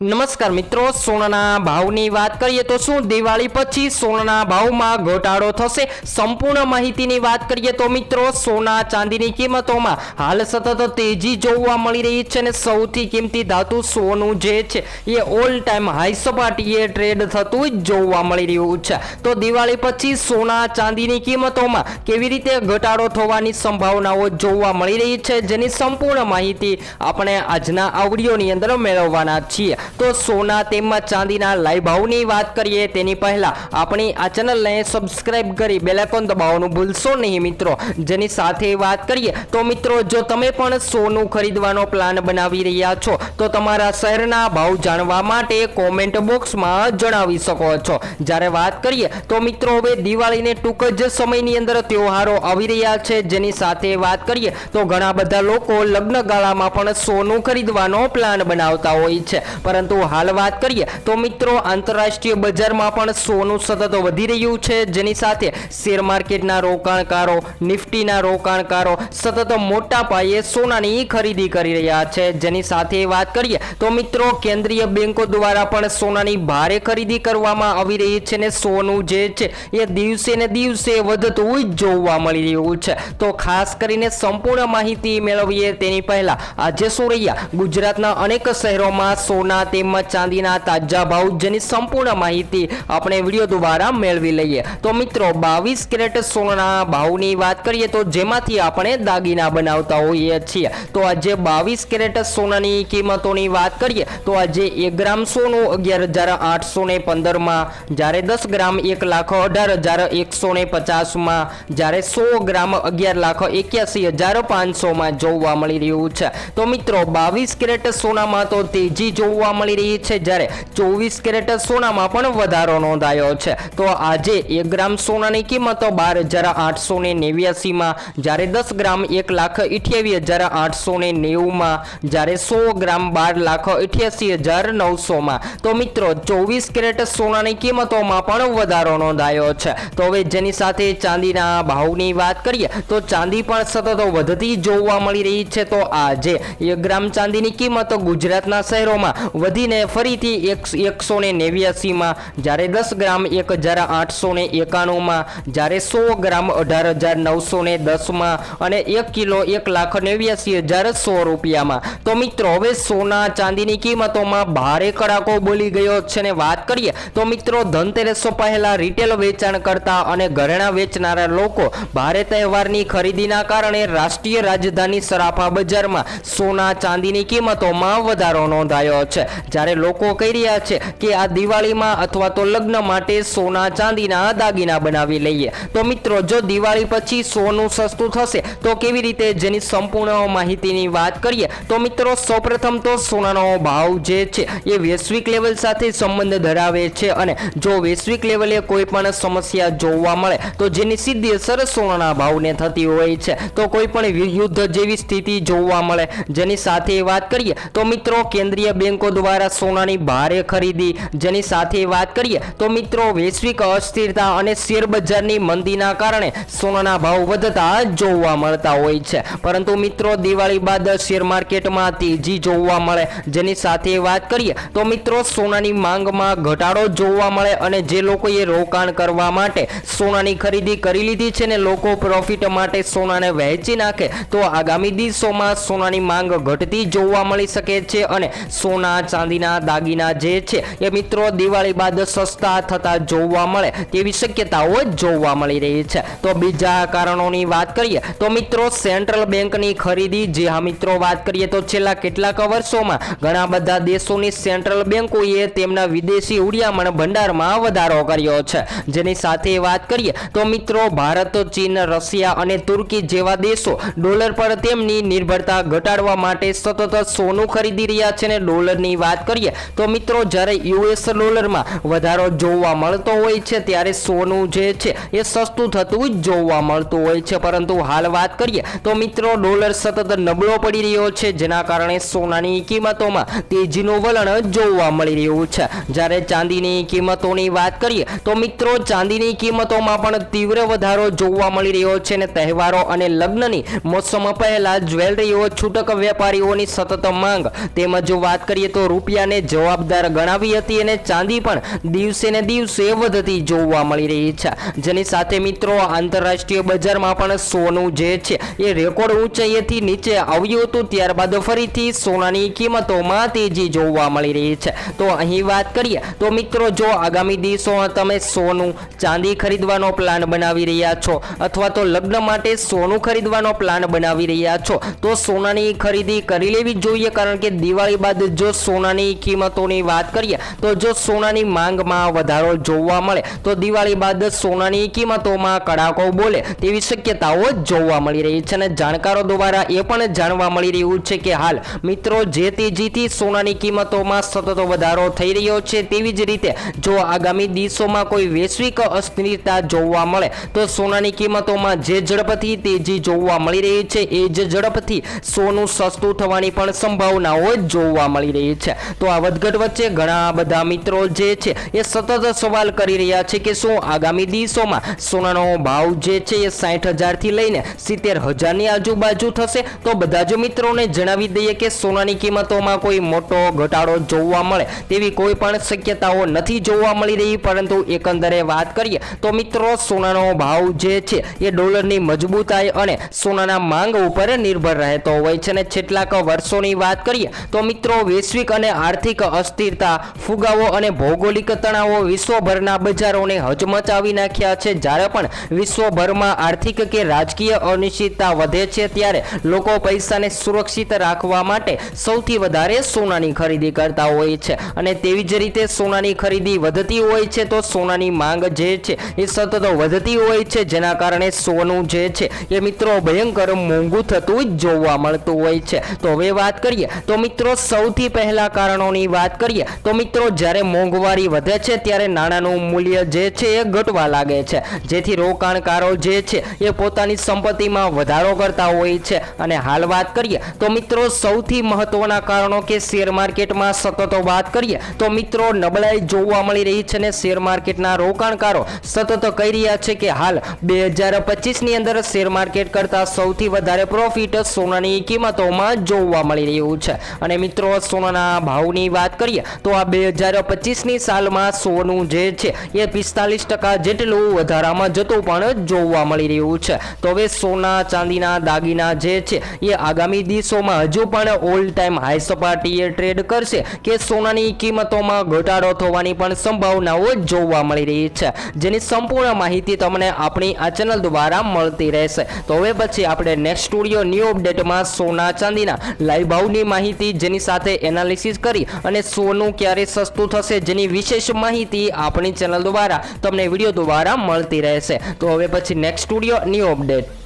નમસ્કાર મિત્રો, સોનાના ભાવની વાત કરીએ તો શું? દિવાળી પછી સોનાના ભાવમાં ઘટાડો થશે? સંપૂર્ણ માહિતીની વાત કરીએ તો મિત્રો, સોના ચાંદીની કિંમતોમાં હાલ સતત તેજી જોવા મળી રહી છે અને સૌથી કિંમતી ધાતુ સોનું જે છે, એ ઓલ ટાઈમ હાઈ સપાટીએ ટ્રેડ થતું જોવા મળી રહ્યું છે. તો દિવાળી પછી સોના ચાંદીની કિંમતોમાં કેવી રીતે ઘટાડો થવાની સંભાવનાઓ જોવા મળી રહી છે, જેની સંપૂર્ણ માહિતી આપણે આજના આવડીઓની અંદર મેળવવાના છીએ. તો સોના તેમજ ચાંદીના લાઈ ભાવની વાત કરીએ, તેની પહેલા આપણી આ ચેનલને સબસ્ક્રાઈબ કરી બેલાઇકોન દબાવવાનું ભૂલશો નહીં મિત્રો. જેની સાથે વાત કરીએ, તો મિત્રો જો તમે પણ સોનું ખરીદવાનો પ્લાન બનાવી રહ્યા છો, તો તમારા શહેરના ભાવ જાણવા માટે કોમેન્ટ બોક્સમાં જણાવી શકો છો. જ્યારે વાત કરીએ, તો મિત્રો હવે દિવાળીને ટૂંક જ સમયની અંદર તહેવારો આવી રહ્યા છે. જેની સાથે વાત કરીએ, તો ઘણા બધા લોકો લગ્ન ગાળામાં પણ સોનું ખરીદવાનો પ્લાન બનાવતા હોય છે. પરંતુ હાલ વાત કરીએ તો મિત્રો આંતરરાષ્ટ્રીય બજારમાં પણ સોનું સતત વધી રહ્યું છે. જેની સાથે શેર માર્કેટના રોકાણકારો, નિફ્ટીના રોકાણકારો સતત મોટા પાયે સોનાની ખરીદી કરી રહ્યા છે. જેની સાથે વાત કરીએ તો મિત્રો કેન્દ્રીય બેંકો દ્વારા પણ સોનાની ભારે ખરીદી કરવામાં આવી રહી છે ને સોનું જે છે એ દિવસે ને દિવસે વધતું જ જોવા મળી રહ્યું છે. તો ખાસ કરીને સંપૂર્ણ માહિતી મેળવીએ તેની પહેલા આજે શું રહ્યા? ગુજરાતના અનેક શહેરોમાં સોના તેમજ ચાંદીના તાજા ભાવ જેની સંપૂર્ણ માહિતી આપણે વીડિયો દ્વારા મેળવી લઈએ. તો મિત્રો, બાવીસ કેરેટ સોનાના ભાવની વાત કરીએ તો જેમાંથી આપણે દાગીના બનાવતા હોઈએ છીએ. તો આજે બાવીસ કેરેટ સોનાની કિંમતોની વાત કરીએ તો આજે એક ગ્રામ સોનું અગિયાર હજાર આઠસો ને પંદરમાં, જ્યારે દસ ગ્રામ એક લાખ અઢાર હજાર એકસો ને પચાસમાં, જ્યારે સો ગ્રામ અગિયાર લાખ એક્યાસી હજાર પાંચસોમાં જોવા મળી રહ્યું છે. તો મિત્રો, બાવીસ કેરેટ સોનામાં તો તેજી જોવા મળી રહી છે જ્યારે ચોવીસ કેરેટ સોનામાં પણ વધારો નોંધાયો છે. તો આજે એક ગ્રામ સોનાની કિંમતો બાર હજાર આઠસો ને નેવ્યાસીમાં, જ્યારે દસ ગ્રામ એક લાખ અઠ્યાવીસ હજાર આઠસો ને નેવુંમાં, જ્યારે સો ગ્રામ બાર લાખ અઠ્યાસી હજાર નવસોમાં. તો મિત્રો, ચોવીસ કેરેટ સોનાની કિંમતોમાં પણ વધારો નોંધાયો છે. તો હવે જેની સાથે ચાંદીના ભાવની વાત કરીએ, તો ચાંદી પણ સતત વધતી જોવા મળી રહી છે. તો આજે એક ગ્રામ ચાંદીની કિંમત ગુજરાતના શહેરોમાં વધીને ફરીથી એક એકસો ને નેવ્યાસીમાં, જ્યારે દસ ગ્રામ એક હજાર આઠસો ને એકાણુંમાં, જ્યારે સો ગ્રામ અઢાર હજાર નવસો ને દસમાં અને એક કિલો એક લાખ નેવ્યાસી હજાર સો રૂપિયામાં. તો મિત્રો, હવે સોના ચાંદીની કિંમતોમાં ભારે કડાકો બોલી ગયો છે ને વાત કરીએ, તો મિત્રો, ધનતેરસો પહેલાં રિટેલ વેચાણ કરતા અને ઘરેણા વેચનારા લોકો ભારે તહેવારની ખરીદીના કારણે રાષ્ટ્રીય રાજધાની સરાફા બજારમાં સોના ચાંદીની કિંમતોમાં વધારો નોંધાયો છે. જ્યારે લોકો કહી રહ્યા છે કે આ દિવાળીમાં અથવા તો લગ્ન માટે સોના ચાંદીના દાગીના બનાવી લઈએ. તો મિત્રો, જો દિવાળી પછી સોનું સસ્તું થશે, તો કેવી રીતે જેની સંપૂર્ણ માહિતીની વાત કરીએ? તો મિત્રો, સૌપ્રથમ તો સોનાનો ભાવ જે છે, એ વૈશ્વિક લેવલ સાથે સંબંધ ધરાવે છે અને જો વૈશ્વિક લેવલે કોઈ પણ સમસ્યા જોવા મળે, તો જેની સીધી અસર સોનાના ભાવને થતી હોય છે. તો કોઈ પણ યુદ્ધ જેવી સ્થિતિ જોવા મળે. જેની સાથે વાત કરીએ, તો મિત્રો, કેન્દ્રીય બેંકો દ્વારા સોનાની ભારે ખરીદી. જેની સાથે વાત કરીએ તો મિત્રો, વૈશ્વિક અસ્થિરતા અને શેર બજારની મંદીના કારણે સોનાના ભાવ વધતા જોવા મળતા હોય છે. પરંતુ મિત્રો, દિવાળી બાદ શેર માર્કેટમાં તેજી જોવા મળે. જેની સાથે વાત કરીએ તો મિત્રો, સોનાની માંગમાં ઘટાડો જોવા મળે અને જે લોકોએ રોકાણ કરવા માટે સોનાની ખરીદી કરી લીધી છે ને લોકો પ્રોફિટ માટે સોનાને વહેંચી નાખે, તો આગામી દિવસોમાં સોનાની માંગ ઘટતી જોવા મળી શકે છે અને સોના ચાંદીના દાગીના જે છે એ મિત્રો દિવાળી બાદ સસ્તા થતા જોવા મળે તેવી શક્યતાઓ જોવા મળી રહી છે. તો બીજા કારણોની વાત કરીએ તો મિત્રો સેન્ટ્રલ બેંકની ખરીદી જે હા મિત્રો વાત કરીએ તો છેલ્લા કેટલાક વર્ષોમાં ઘણા બધા દેશોની સેન્ટ્રલ બેંકોએ તેમના વિદેશી ઉડિયામણ ભંડારમાં વધારો કર્યો છે. જેની સાથે વાત કરીએ તો મિત્રો ભારત, ચીન, રશિયા અને તુર્કી જેવા દેશો ડોલર પર તેમની નિર્ભરતા ઘટાડવા માટે સતત સોનું ખરીદી રહ્યા છે ને ડોલરની વાત કરીએ, તો મિત્રો જ્યારે યુએસ ડોલરમાં વધારો જોવા મળતો હોય છે, ત્યારે સોનું જે છે, એ સસ્તું થતું જ જોવા મળતું હોય છે. પરંતુ હાલ વાત કરીએ, તો મિત્રો ડોલર સતત નબળો પડી રહ્યો છે, જેના કારણે સોનાની કિંમતોમાં તેજીનું વલણ જોવા મળી રહ્યું છે. જ્યારે ચાંદીની કિંમતોની વાત કરીએ, તો મિત્રો ચાંદીની કિંમતોમાં પણ તીવ્ર વધારો જોવા મળી રહ્યો છે ને તહેવારો અને લગ્નની મોસમ પહેલા જ્વેલરીઓ છૂટક વેપારીઓની સતત માંગ. તેમજ વાત કરીએ તો રૂપિયાને જવાબદાર ગણાવી હતી અને ચાંદી પણ દિવસે ને દિવસે વધતી જોવા મળી રહી છે. જેની સાથે મિત્રો, આંતરરાષ્ટ્રીય બજારમાં પણ સોનું જે છે, એ રેકોર્ડ ઊંચાઈએથી નીચે આવ્યું હતું. ત્યારબાદ ફરીથી સોનાની કિંમતોમાં તેજી જોવા મળી રહી છે. તો અહીં વાત કરીએ, તો મિત્રો, જો આગામી દિવસોમાં તમે સોનું, ચાંદી ખરીદવાનો પ્લાન બનાવી રહ્યા છો, અથવા તો લગ્ન માટે સોનું ખરીદવાનો પ્લાન બનાવી રહ્યા છો, તો સોનાની ખરીદી કરી લેવી જોઈએ. કારણ કે દિવાળી બાદ જો સોનાની કિંમતોની વાત કરીએ, તો જો સોનાની માંગમાં વધારો જોવા મળે, તો દિવાળી બાદ સોનાની કિંમતોમાં કડાકો બોલે તેવી શક્યતાઓ જોવા મળી રહી છે. અને જાણકારો દ્વારા એ પણ જાણવા મળી રહ્યું છે કે હાલ મિત્રો જે તેજીથી સોનાની કિંમતોમાં સતત વધારો થઈ રહ્યો છે તેવી જ રીતે જો આગામી દિવસોમાં કોઈ વૈશ્વિક અસ્થિરતા જોવા મળે, તો સોનાની કિંમતોમાં જે ઝડપથી તેજી જોવા મળી રહી છે, એ જ ઝડપથી સોનું સસ્તું થવાની પણ સંભાવનાઓ જોવા મળી રહી છે. તો આ વધઘટ વચ્ચે ઘણા બધા મિત્રો જે છે એ સતત સવાલ કરી રહ્યા છે કે શું આગામી દિવસોમાં સોનાનો ભાવ જે છે એ સાઠ હજારથી લઈને સિત્તેર હજારની આજુબાજુ થશે? તો બધા જ મિત્રોને જણાવી દઈએ કે સોનાની કિંમતોમાં કોઈ મોટો ઘટાડો જોવા મળે તેવી કોઈ પણ શક્યતાઓ નથી જોવા મળી રહી, પરંતુ એકંદરે વાત કરીએ તો મિત્રો, સોનાનો ભાવ જે છે એ ડોલરની મજબૂતાઈ અને સોનાના માંગ ઉપર નિર્ભર રહેતો હોય છે. અને છેલ્લાક વર્ષોની વાત કરીએ તો મિત્રો, વૈશ્વિક અને આર્થિક અસ્થિરતા, ફુગાવો અને ભૌગોલિક તણાવો વિશ્વભરના બજારોને હચમચાવી નાખ્યા છે. જ્યારે પણ વિશ્વભરમાં આર્થિક કે રાજકીય અનિશ્ચિતતા વધે છે, ત્યારે લોકો પૈસાને સુરક્ષિત રાખવા માટે સૌથી વધારે સોનાની ખરીદી કરતા હોય છે. અને તેવી જ રીતે સોનાની ખરીદી વધતી હોય છે, તો સોનાની માંગ જે છે, એ સતત વધતી હોય છે, જેના કારણે સોનું જે છે, એ મિત્રો ભયંકર મોંઘું થતું જ જોવા મળતું હોય છે. તો હવે વાત કરીએ, તો મિત્રો સૌથી પહેલા કારણોની વાત કરીએ, તો મિત્રો જ્યારે મોંઘવારી વધે છે, ત્યારે નાણાંનું મૂલ્ય જે છે એ ઘટવા લાગે છે. જેથી રોકાણકારો જે છે એ પોતાની સંપત્તિમાં વધારો કરતા હોય છે. અને હાલ વાત કરીએ, તો મિત્રો સૌથી મહત્વના કારણો કે શેર માર્કેટમાં સતત વાત કરીએ, તો મિત્રો નબળાઈ જોવા મળી રહી છે ને શેર માર્કેટના રોકાણકારો સતત કહી રહ્યા છે કે હાલ બે હજાર પચીસની અંદર શેર માર્કેટ કરતાં સૌથી વધારે પ્રોફિટ સોનાની કિંમતોમાં જોવા મળી રહ્યું છે. અને મિત્રો સોનાના ભાવની વાત કરીએ, તો આ બે હજાર પચીસની સાલમાં સોનું જે છે, એ પિસ્તાલીસ ટકા જેટલું વધારામાં જતું પણ જોવા મળી રહ્યું છે. તો હવે સોના, ચાંદીના, દાગીના જે છે, એ આગામી દિવસોમાં હજુ પણ ઓલ ટાઈમ હાઈ સપાટીએ ટ્રેડ કરશે કે સોનાની કિંમતોમાં ઘટાડો થવાની પણ સંભાવનાઓ જોવા મળી રહી છે. જેની સંપૂર્ણ માહિતી તમને આપણી આ ચેનલ દ્વારા મળતી રહેશે. તો હવે પછી આપણે નેક્સ્ટ સ્ટુડિયો ન્યૂ અપડેટમાં સોના, ચાંદીના લાઈવ ભાવની માહિતી જેની સાથે એનાલિસિસ કરી અને સોનું ક્યારે સસ્તું થશે જેની વિશેષ માહિતી આપણી ચેનલ દ્વારા તમને વીડિયો દ્વારા મળતી રહેશે. તો હવે પછી નેક્સ્ટ સ્ટુડિયો ન્યૂ અપડેટ